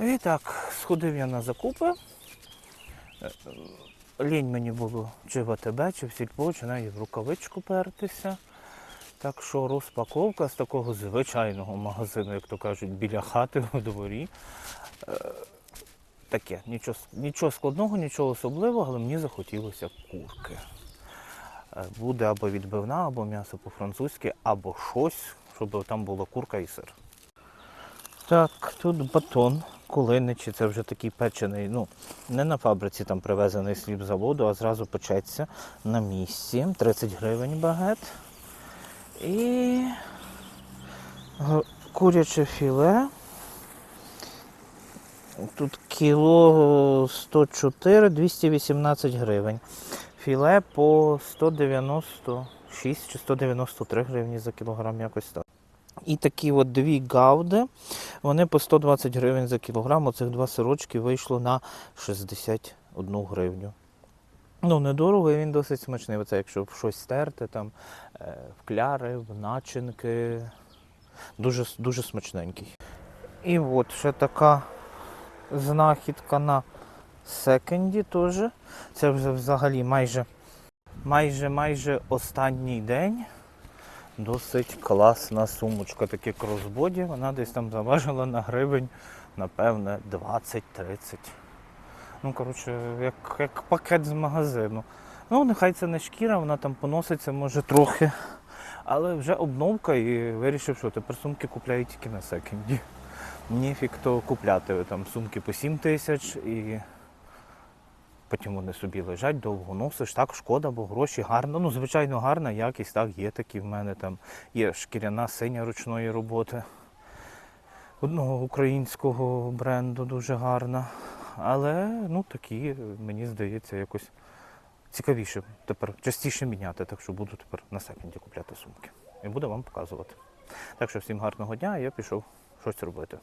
І так, сходив я на закупи. Е, е, Лінь мені було чи в АТБ, чи в сільпо, чи навіть в рукавичку пертися. Так що розпаковка з такого звичайного магазину, як то кажуть, біля хати у дворі. Е, Таке, нічого, нічого складного, нічого особливого, але мені захотілося курки. Буде або відбивна, або м'ясо по-французьки, або щось, щоб там була курка і сир. Так, тут батон кулиничі, це вже такий печений, ну, не на фабриці там привезений з хлібзаводу, а зразу печеться на місці. 30 гривень багет. І куряче філе. Тут кіло 104, 218 гривень. Філе по 196 чи 193 гривні за кілограм, якось так. І такі от дві гауди, вони по 120 гривень за кілограм. Оцих два сирочки вийшло на 61 гривню. Ну, недорого, і він досить смачний. Оце якщо щось стерти, там, е, в кляри, в начинки. Дуже, дуже смачненький. І от ще така знахідка на секенді теж. Це вже взагалі майже, майже, майже останній день. Досить класна сумочка, таке кросбоді. Вона десь там заважила на гривень, напевне, 20-30. Ну, коротше, як, як пакет з магазину. Ну, нехай це не шкіра, вона там поноситься, може, трохи. Але вже обновка і вирішив, що тепер сумки купляють тільки на секенді. Ніфік то купляти там сумки по 7 тисяч і потім вони собі лежать, довго носиш. Так, шкода, бо гроші гарно. Ну, звичайно, гарна якість, так, є такі в мене там. Є шкіряна синя ручної роботи. Одного українського бренду дуже гарна. Але ну такі, мені здається, якось цікавіше тепер частіше міняти, так що буду тепер на секунді купляти сумки. І буду вам показувати. Так що всім гарного дня, я пішов щось робити.